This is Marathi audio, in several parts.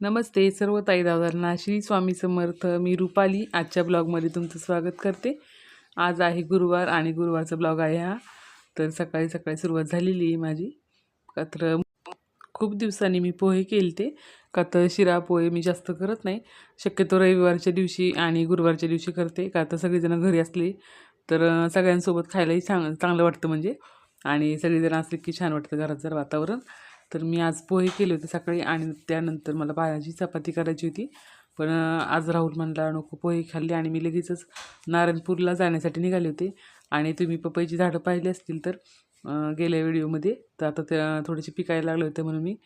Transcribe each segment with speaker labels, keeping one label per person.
Speaker 1: नमस्ते सर्व ताई दादांना श्री स्वामी समर्थ मी रुपाली. आजच्या ब्लॉगमध्ये तुमचं स्वागत करते. आज आहे गुरुवार आणि गुरुवारचा ब्लॉग आहे हा. तर सकाळी सकाळी सुरुवात झालेली आहे माझी. कात्र खूप दिवसांनी मी पोहे केले ते का तर शिरा पोहे मी जास्त करत नाही. शक्यतो रविवारच्या दिवशी आणि गुरुवारच्या दिवशी करते. का तर सगळेजण घरी असले तर सगळ्यांसोबत खायलाही चांग चांगलं वाटतं म्हणजे. आणि सगळेजण असले की छान वाटतं घरात जर वातावरण. तर मी आज पोहे केले होते सकाळी आणि त्यानंतर मला भाजी चपाती करायची होती. पण आज राहुल म्हणला नको पोहे खाल्ले. आणि मी लगेचच नारायणपूरला जाण्यासाठी निघाले होते. आणि तुम्ही पपईची झाडं पाहिली असतील तर गेल्या व्हिडिओमध्ये. तर आता त्या थोडीशी पिकायला लागले होते म्हणून मी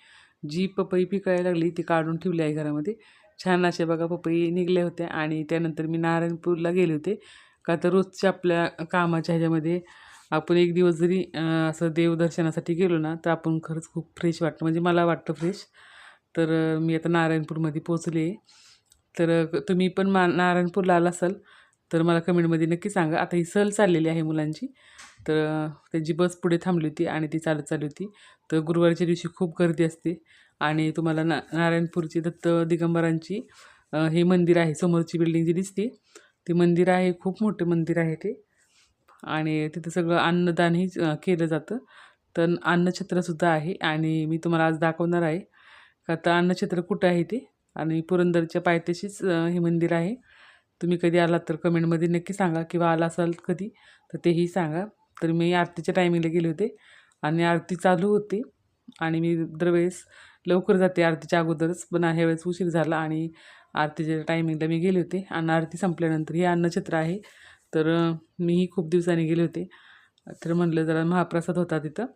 Speaker 1: जी पपई पिकायला लागली ती काढून ठेवली आहे घरामध्ये. छान असे बघा पपई निघल्या होत्या. आणि त्यानंतर मी नारायणपूरला गेले होते. का तर रोजच्या आपल्या कामाच्या ह्याच्यामध्ये आपण एक दिवस जरी असं देवदर्शनासाठी गेलो ना तर आपण खरंच खूप फ्रेश वाटतं. म्हणजे मला वाटतं फ्रेश तर मी आता नारायणपूरमध्ये पोचले तर तुम्ही पण मा नारायणपूरला आला असाल तर मला कमेंटमध्ये नक्की सांगा. आता ही सहल चाललेली आहे मुलांची. तर त्यांची बस पुढे थांबली होती आणि ती चालत चालली होती. तर गुरुवारच्या दिवशी खूप गर्दी असते. आणि तुम्हाला ना नारायणपूरची दत्त दिगंबरांची हे मंदिर आहे. समोरची बिल्डिंग जी दिसते ते मंदिर आहे. खूप मोठं मंदिर आहे ते. आणि तिथं सगळं अन्नदानही केलं जातं. तर अन्नछत्रसुद्धा आहे आणि मी तुम्हाला आज दाखवणार आहे. का तर अन्नछत्र कुठं आहे ते? आणि पुरंदरच्या पायथ्याशीच हे मंदिर आहे. तुम्ही कधी आलात तर कमेंटमध्ये नक्की सांगा किंवा आला असाल कधी तर तेही सांगा. तर मी आरतीच्या टायमिंगला गेले होते आणि आरती चालू होती आणि मी दरवेळेस लवकर जाते आरतीच्या अगोदरच. पण ह्या वेळेस उशीर झाला आणि आरतीच्या टायमिंगला मी गेले होते आणि आरती संपल्यानंतर हे अन्नछत्र आहे. तर मीही खूप दिवसांनी गेले होते. तर म्हणलं जरा महाप्रसाद होता तिथं.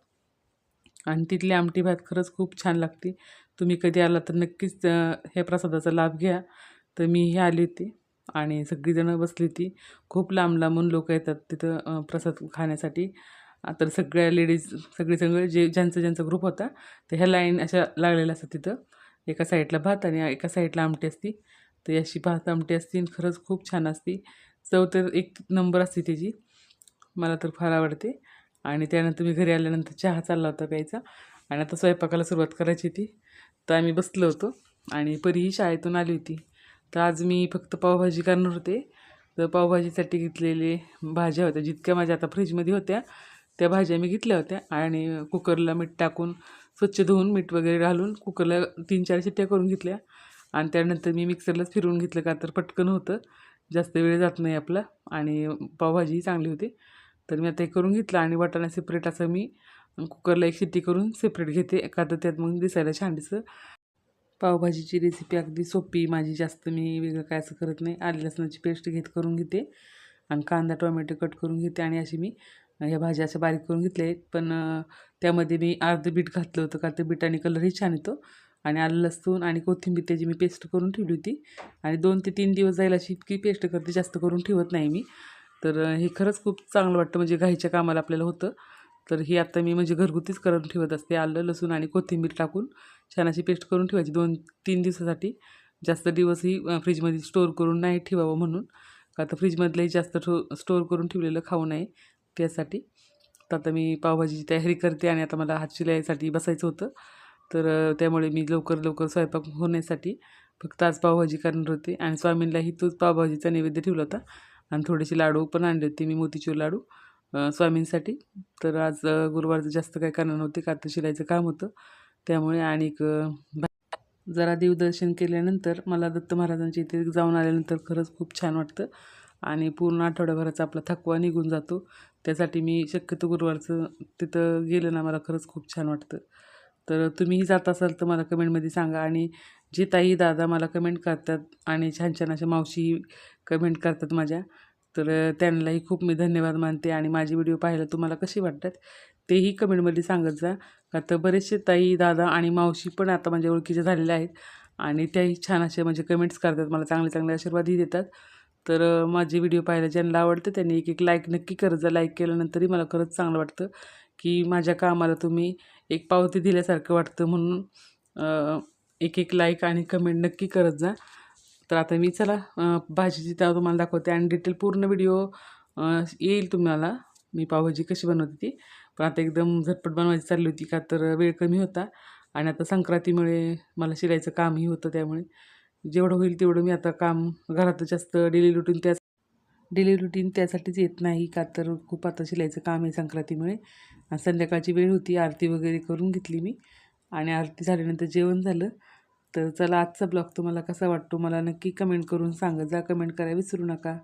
Speaker 1: आणि तिथली आमटी भात खरंच खूप छान लागते. तुम्ही कधी आला तर नक्कीच ह्या प्रसादाचा लाभ घ्या. तर मीही आली होती आणि सगळीजणं बसली होती. खूप लांब लांबून लोक येतात तिथं प्रसाद खाण्यासाठी. तर सगळ्या लेडीज सगळे सगळे जे ज्यांचा ज्यांचा ग्रुप होता तर ह्या लाईन अशा लागलेल्या असतात तिथं. एका साईडला भात आणि एका साईडला आमटी असती. तर अशी भात आमटी असती आणि खरंच खूप छान असती. चव तर एक नंबर असते त्याची. मला तर फार आवडते. आणि त्यानंतर मी घरी आल्यानंतर चहा चालला होता प्यायचा. आणि आता स्वयंपाकाला सुरुवात करायची होती. तर आम्ही बसलो होतो. आणि परीही शाळेतून आली होती. तर आज मी फक्त पावभाजी करणार होते. तर पावभाजीसाठी घेतलेले भाज्या होत्या. जितक्या माझ्या आता फ्रीजमध्ये होत्या त्या भाज्या मी घेतल्या होत्या. आणि कुकरला मीठ टाकून स्वच्छ धुवून मीठ वगैरे घालून कुकरला तीन चार शिट्ट्या करून घेतल्या. आणि त्यानंतर मी मिक्सरलाच फिरवून घेतलं का तर पटकन होतं. जास्त वेळ जात नाही आपला आणि पावभाजीही चांगली होती. तर मी आता हे करून घेतलं आणि वाटाणा सेपरेट असं मी कुकरला एक शिट्टी करून सेपरेट घेते. का तर त्यात मग दिसायला छान दिसं पावभाजीची रेसिपी अगदी सोपी माझी जास्त मी वेगळं काय असं करत नाही. आले लसणाची पेस्ट घेत करून घेते आणि कांदा टोमॅटो कट करून घेते आणि अशी मी ह्या भाज्या अशा बारीक करून घेतल्या आहेत. पण त्यामध्ये मी अर्धं बीट घातलं होतं का तर बीटाने कलरही छान येतो. आणि आलं लसूण आणि कोथिंबीर त्याची मी पेस्ट करून ठेवली होती. आणि दोन ते तीन दिवस जाईल अशी इतकी पेस्ट करते जास्त करून ठेवत नाही मी. तर हे खरंच खूप चांगलं वाटतं म्हणजे घाईच्या कामाला आपल्याला होतं. तर ही आता मी म्हणजे घरगुतीच करून ठेवत असते आलं लसूण आणि कोथिंबीर टाकून. छान अशी पेस्ट करून ठेवायची दोन तीन दिवसासाठी. जास्त दिवसही फ्रीजमध्ये स्टोअर करून नाही ठेवावं म्हणून. का तर फ्रीजमधलंही जास्त ठो स्टोअर करून ठेवलेलं खाऊ नये त्यासाठी. तर आता मी पावभाजीची तयारी करते आणि आता मला हात शिलाईसाठी बसायचं होतं. तर त्यामुळे मी लवकर लवकर स्वयंपाक होण्यासाठी फक्त आज पावभाजी करणार होते आणि स्वामींलाही तोच पावभाजीचा नैवेद्य ठेवला होता आणि थोडेसे लाडू पण आणले होते मी मोतीचूर लाडू स्वामींसाठी. तर आज गुरुवारचं जास्त काय करणार नव्हते का तर शिलाईचं काम होतं. त्यामुळे आणि जरा देवदर्शन केल्यानंतर मला दत्त महाराजांच्या इथे जाऊन आल्यानंतर खरंच खूप छान वाटतं आणि पूर्ण आठवड्याभराचा आपला थकवा निघून जातो. त्यासाठी मी शक्यतो गुरुवारचं तिथं गेलं ना मला खरंच खूप छान वाटतं. तर तुम्हीही जात असाल तर मला कमेंटमध्ये सांगा आणि जे ताई दादा मला कमेंट करतात आणि छान छान अशा मावशी कमेंट करतात माझ्या तर त्यांनाही खूप मी धन्यवाद मानते आणि माझे व्हिडिओ पाहायला तुम्हाला कसे वाटतात तेही कमेंटमध्ये सांगत जा. का तर बरेचसे ताई दादा आणि मावशी पण आता माझ्या ओळखीच्या झालेल्या आहेत आणि त्याही छान असे म्हणजे कमेंट्स करतात मला चांगले चांगले आशीर्वादही देतात. तर माझे व्हिडिओ पाहायला ज्यांना आवडतं त्यांनी एक एक लाईक नक्की करत जा लाईक केल्यानंतरही मला खरंच चांगलं वाटतं की माझ्या कामाला तुम्ही एक पावती दिल्यासारखं वाटतं म्हणून एक एक लाईक आणि कमेंट नक्की करत जा. तर आता मी चला भाजीची त्या तुम्हाला दाखवते आणि डिटेल पूर्ण व्हिडिओ येईल तुम्हाला. मी पावभाजी कशी बनवते ती. पण आता एकदम झटपट बनवायची चालली होती का तर वेळ कमी होता. आणि आता संक्रांतीमुळे मला शिलाईचं कामही होतं त्यामुळे. जेवढं होईल तेवढं मी आता काम घरात जास्त डेली रुटीन त्याच डेली रुटीन त्यासाठीच येत नाही. का तर खूप आता शिलाईचं काम आहे संक्रांतीमुळे. संध्याकाळची वेळ होती. आरती वगैरे करून घेतली मी. आणि आरती झाल्यानंतर जेवण झालं. तर चला आजचा ब्लॉग तुम्हाला कसा वाटतो? मला नक्की कमेंट करून सांगा. जा कमेंट करायला विसरू नका.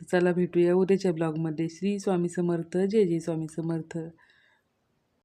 Speaker 1: तर चला भेटूया उद्याच्या ब्लॉगमध्ये. श्री स्वामी समर्थ. जय जय स्वामी समर्थ.